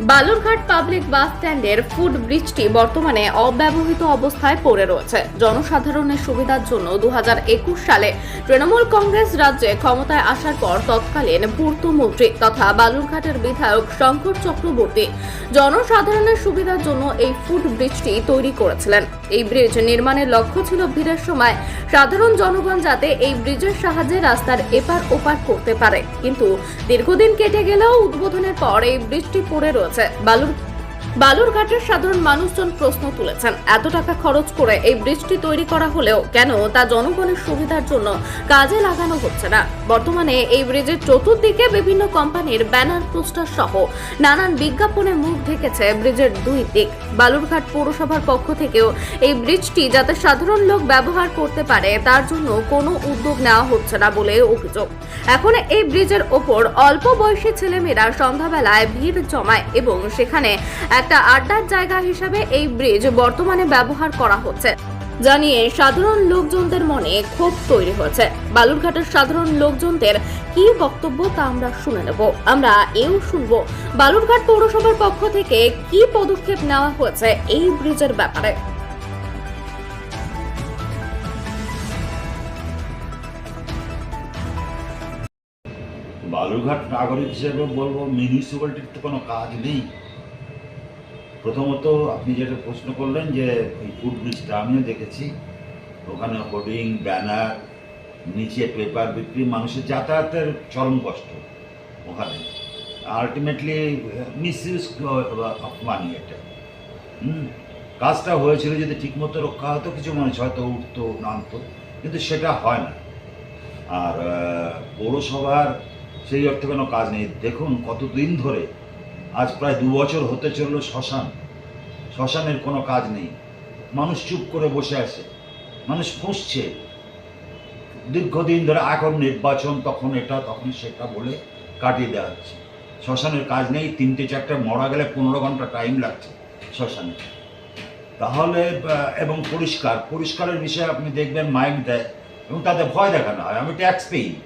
Balurghat public bus স্ট্যান্ডের food ব্রিজটি বর্তমানে অব্যবহৃত অবস্থায় পড়ে রয়েছে। জনসাধারণের সুবিধার জন্য দুহাজার একুশ সালে তৃণমূল কংগ্রেস রাজ্যে ক্ষমতায় আসার পর তৎকালীন পূর্তমন্ত্রী তথা বালুরঘাটের বিধায়ক শঙ্কর চক্রবর্তী জনসাধারণের সুবিধার জন্য এই ফুড ব্রিজটি তৈরি করেছিলেন। এই ব্রিজ নির্মাণের লক্ষ্য ছিল ভিড়ের সময় সাধারণ জনগণ যাতে এই ব্রিজের সাহায্যে রাস্তার এপার ওপার করতে পারে। কিন্তু দীর্ঘদিন কেটে গেলেও উদ্বোধনের পর এই ব্রিজটি পড়ে রয়েছে। বালুর বালুরঘাটের সাধারণ মানুষজন প্রশ্ন তুলেছেন, এত টাকা খরচ করে এই ব্রিজটি তৈরি করা হলেও কেন তা জনগণের সুবিধার জন্য কাজে লাগানো হচ্ছে না? বর্তমানে এই ব্রিজের চতুর্দিকে বিভিন্ন কোম্পানির ব্যানার, পোস্টার সহ নানান বিজ্ঞাপনে মুখ ঢেকেছে ব্রিজের দুই দিক। বালুরঘাট পৌরসভার পক্ষ থেকেও এই ব্রিজটি যাতে সাধারণ লোক ব্যবহার করতে পারে, তার জন্য কোনো উদ্যোগ নেওয়া হচ্ছে না বলে অভিযোগ। এখন এই ব্রিজের ওপর অল্প বয়সী ছেলেমেয়েরা সন্ধ্যাবেলায় ভিড় জমায় এবং সেখানে একটা আড্ডার জায়গা হিসাবে এই ব্রিজ বর্তমানে ব্যবহার করা হচ্ছে। জানিয়ে সাধারণ লোকজনদের মনে ক্ষোভ তৈরি হয়েছে। বালুরঘাটের সাধারণ লোকজনদের কি বক্তব্য তা আমরা শুনে নেব। আমরা এও শুনব বালুরঘাট পৌরসভার পক্ষ থেকে কি পদক্ষেপ নেওয়া হয়েছে এই ব্রিজের ব্যাপারে। বালুরঘাট নাগরিক হিসেবে বলব মিউনিসিপ্যালিটির তো কোনো কাজ নেই। প্রথমত আপনি যেটা প্রশ্ন করলেন যে এই ফুড ব্রিজটা আমিও দেখেছি। ওখানে হোর্ডিং ব্যানার নিচে পেপার বিক্রি, মানুষের যাতায়াতের চরম কষ্ট ওখানে। আলটিমেটলি মিসইউজ অফ মানি এটা। হুম? কাজটা হয়েছিল যদি ঠিকমতো রক্ষা হতো, কিছু মানুষ হয়তো উঠতো, নামতো, কিন্তু সেটা হয় না। আর পৌরসভার সেই অর্থে কোনো কাজ নেই। দেখুন কতদিন ধরে আজ প্রায় দু বছর হতে চলল শ্মশান। শ্মশানের কোনো কাজ নেই। মানুষ চুপ করে বসে আছে। মানুষ ফুঁসছে দীর্ঘদিন ধরে এখন নির্বাচন তখন এটা, তখন সেটা বলে কাটিয়ে দেওয়া হচ্ছে। শ্মশানের কাজ নেই, তিনটে চারটে মরা গেলে পনেরো ঘণ্টা টাইম লাগছে শ্মশানে। তাহলে এবং পরিষ্কার, পরিষ্কারের বিষয়ে আপনি দেখবেন মাইক দেয় এবং তাতে ভয় দেখানো হয়। আমি ট্যাক্স পেই।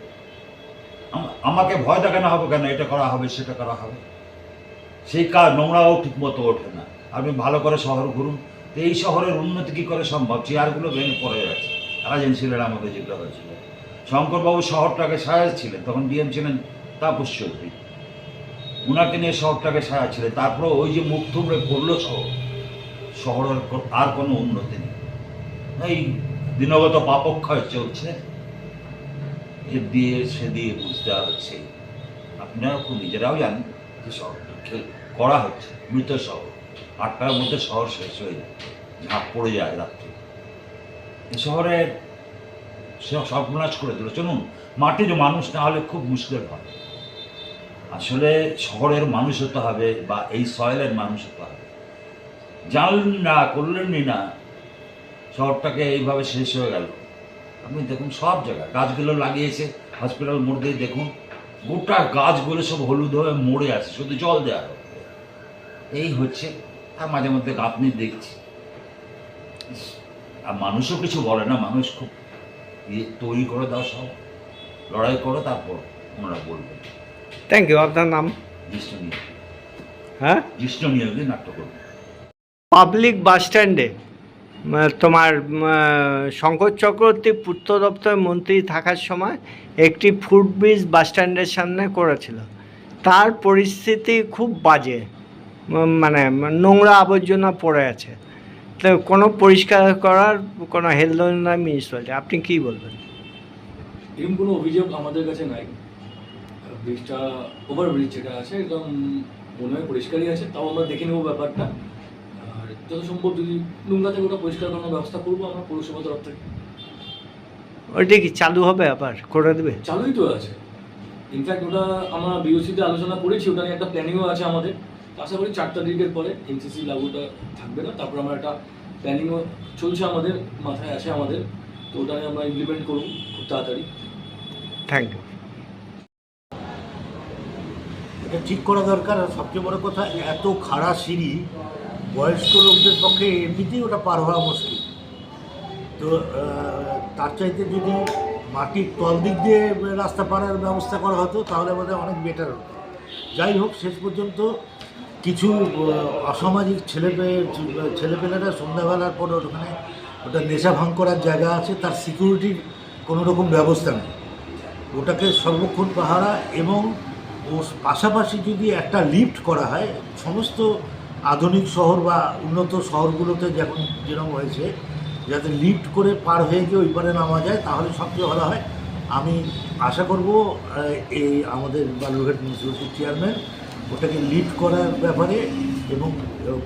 আম- আমাকে ভয় দেখানো হবে কেন? এটা করা হবে, সেটা করা হবে। সেই কাজ নোংরাও ঠিক মতো ওঠে না। আপনি ভালো করে শহর ঘুরুন। তো এই শহরের উন্নতি কী করে সম্ভব? চেয়ারগুলো ভেঙে পড়ে যাচ্ছে রাজেন ছিলেন আমাদের যেগুলো হয়েছিল। শঙ্করবাবু শহরটাকে সাজাচ্ছিলেন তখন ডিএম ছিলেন তাপস চৌধুরী। উনাকে নিয়ে শহরটাকে সাজাচ্ছিলেন তারপরে ওই যে মুখ থুবড়ে পড়ল শহর, শহরের আর কোনো উন্নতি নেই। এই দিনগত পাপক্ষয় চলছে। এ দিয়ে সে দিয়ে বুঝতে হচ্ছে আপনারা খুব নিজেরাও জানেন যে শহরটা খে- করা হচ্ছে। মৃত শহর। আটটার মধ্যে শহর শেষ হয়ে যায়। ঝাঁপ পড়ে যায় রাত্রে। শহরে সে সর্বনাশ করে দিল। চলুন মাটির মানুষ, না হলে খুব মুশকিল হয়। আসলে শহরের মানুষ হতে হবে বা এই সয়েলের মানুষ হতে হবে। জানলেন না করলেনই না, শহরটাকে এইভাবে শেষ হয়ে গেল। আপনি দেখুন সব জায়গায় গাছগুলো লাগিয়েছে হসপিটাল মোড় দিয়ে দেখুন। গোটা গাছগুলো সব হলুদ হয়ে মরে আছে। শুধু জল দেওয়া। এই হচ্ছে আর মাঝে মধ্যে আপনি দেখছি। আর মানুষও কিছু বলে না মানুষ খুব ইয়ে তৈরি করে দাও সব লড়াই করো তারপর ওনারা বলবেন থ্যাংক ইউ আপনার নাম? নিয়ে হ্যাঁ? নিয়োগে নাট্য করবেন পাবলিক বাস স্ট্যান্ডে তোমার শঙ্কর চক্রবর্তী পূর্ত দপ্তরের মন্ত্রী থাকার সময় একটি ফুড ব্রিজ বাস স্ট্যান্ডের সামনে করেছিল। তার পরিস্থিতি খুব বাজে। মানে নোংরা আবর্জনা পড়ে আছে। তো কোনো পরিষ্কার করার কোনো হেলদোল নয় মিউনিসিপ্যালিটি। আপনি কী বলবেন? এরকম কোনো অভিযোগ আমাদের কাছে নাই। ব্রিজটা ওভার ব্রিজ যেটা আছে একদম মনে হয় পরিষ্কারই আছে তাও আমরা দেখে নেব ব্যাপারটা। আর যত সম্ভব যদি নোংরা থেকে ওটা পরিষ্কার করানোর ব্যবস্থা করব আমরা পৌরসভা তরফ থেকে। ওইটা কি চালু হবে আবার? করে দেবে? চালুই তো আছে। ইনফ্যাক্ট ওটা আমরা বিওসিতে আলোচনা করেছি ওটা নিয়ে একটা প্ল্যানিংও আছে আমাদের। আশা করি চার তারিখের পরে এনসিসি লাগুটা থাকবে না। তারপর আমরা একটা প্ল্যানিংও চলছে আমাদের মাথায় আছে আমাদের। তো ওটা আমরা ইমপ্লিমেন্ট করব খুব তাড়াতাড়ি। থ্যাংক ইউ এটা ঠিক করা দরকার। আর সবচেয়ে বড় কথা এত খাড়া সিঁড়ি বয়স্ক লোকদের পক্ষে এমনিতেই ওটা পার হওয়া মুশকিল। তো তার চাইতে যদি মাটির তল দিক দিয়ে রাস্তা পারার ব্যবস্থা করা হতো তাহলে আমাদের অনেক বেটার হতো। যাই হোক শেষ পর্যন্ত কিছু অসামাজিক ছেলে ছেলেপেলেরা সন্ধ্যাবেলার পর ওখানে ওটা নেশা ভাঙ করার জায়গা আছে, তার সিকিউরিটির কোনো রকম ব্যবস্থা নেই। ওটাকে সর্বক্ষণ পাহারা এবং ও পাশাপাশি যদি একটা লিফট করা হয়, সমস্ত আধুনিক শহর বা উন্নত শহরগুলোতে যখন যেরকম হয়েছে, যাতে লিফট করে পার হয়ে গিয়ে ওই পারে নামা যায়, তাহলে সবচেয়ে ভালো হয়। আমি আশা করব এই আমাদের বালুরঘাট মিউনিসিপ্যালিটির চেয়ারম্যান ওটাকে লিফট করার ব্যাপারে এবং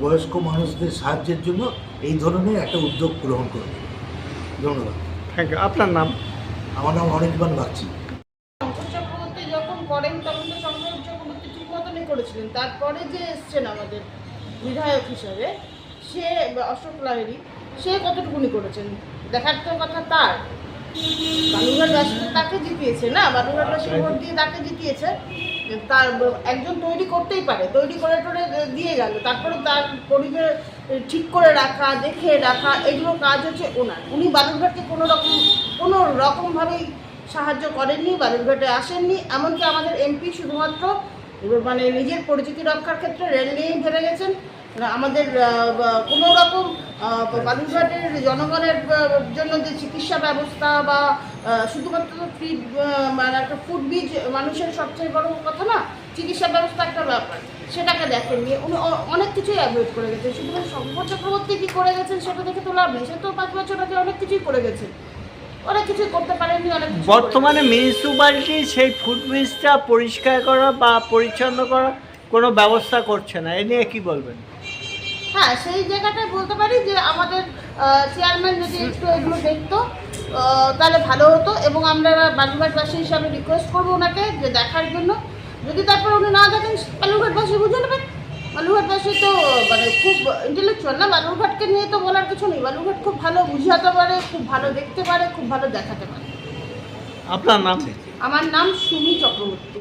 বয়স্ক মানুষদের সাহায্যের জন্য এই ধরনের একটা উদ্যোগ গ্রহণ করবে ধন্যবাদ। থ্যাংক ইউ আপনার নাম? আমার নাম অনির্বাণ বাগচি। চক্রবর্তী যখন করেন তখন তো শঙ্কর চক্রবর্তী ঠিক মতনই করেছিলেন। তারপরে যে এসছেন আমাদের বিধায়ক হিসাবে সে বা অশোক লাহেরি সে কতটুকুনি করেছেন? দেখার তো কথা তার। বালুরঘাটবাসী তো তাকে জিতিয়েছে না? বালুরঘাটবাসী ভোট দিয়ে তাকে জিতিয়েছে? তার একজন তৈরি করতেই পারে, তৈরি করে টোরে দিয়ে গেল, তারপরে তার পরিবেশ ঠিক করে রাখা দেখে রাখা, এগুলো কাজ হচ্ছে ওনার। উনি বালুরঘাটকে কোনো রকম, কোনো রকমভাবেই সাহায্য করেননি, বালুরঘাটে আসেননি, এমনকি আমাদের এমপি শুধুমাত্র মানে নিজের পরিচিতি রক্ষার ক্ষেত্রে রেল নিয়েই ধরে গেছেন। আমাদের কোনো রকম বালুরঘাটের জনগণের জন্য যে চিকিৎসা ব্যবস্থা বা শুধুমাত্র ফ্রি মানে একটা ফুড বীজ মানুষের সবচেয়ে বড় কথা না চিকিৎসা ব্যবস্থা একটা ব্যাপার। সেটাকে দেখেননি। উনি অনেক কিছুই অ্যাভয়েড করে গেছেন শুধুমাত্র শঙ্কর চক্রবর্তী কী করে গেছেন সেটা দেখে তো লাভ নেই। সে তো পাঁচ বছর আগে অনেক কিছুই করে গেছেন অনেক কিছুই করতে পারেননি অনেক বর্তমানে মিউনিসিপ্যালিটি সেই ফুটব্রিজটা পরিষ্কার করা বা পরিচ্ছন্ন করা কোনো ব্যবস্থা করছে না। এ নিয়ে কি বলবেন? হ্যাঁ সেই জায়গাটায় বলতে পারি যে আমাদের চেয়ারম্যান যদি একটু এগুলো দেখতো তাহলে ভালো হতো এবং আমরা বালুরঘাটবাসী হিসাবে রিকোয়েস্ট করব ওনাকে যে দেখার জন্য। যদি তারপর উনি না দেখেন বালুরঘাটবাসী বুঝে নেবেন বালুরঘাটবাসী তো মানে খুব ইন্টেলেকচুয়াল না বালুরঘাটকে নিয়ে তো বলার কিছু নেই। বালুরঘাট খুব ভালো বুঝাতে পারে খুব ভালো দেখতে পারে খুব ভালো দেখাতে পারে। আপনার নাম? আমার নাম সুমি চক্রবর্তী।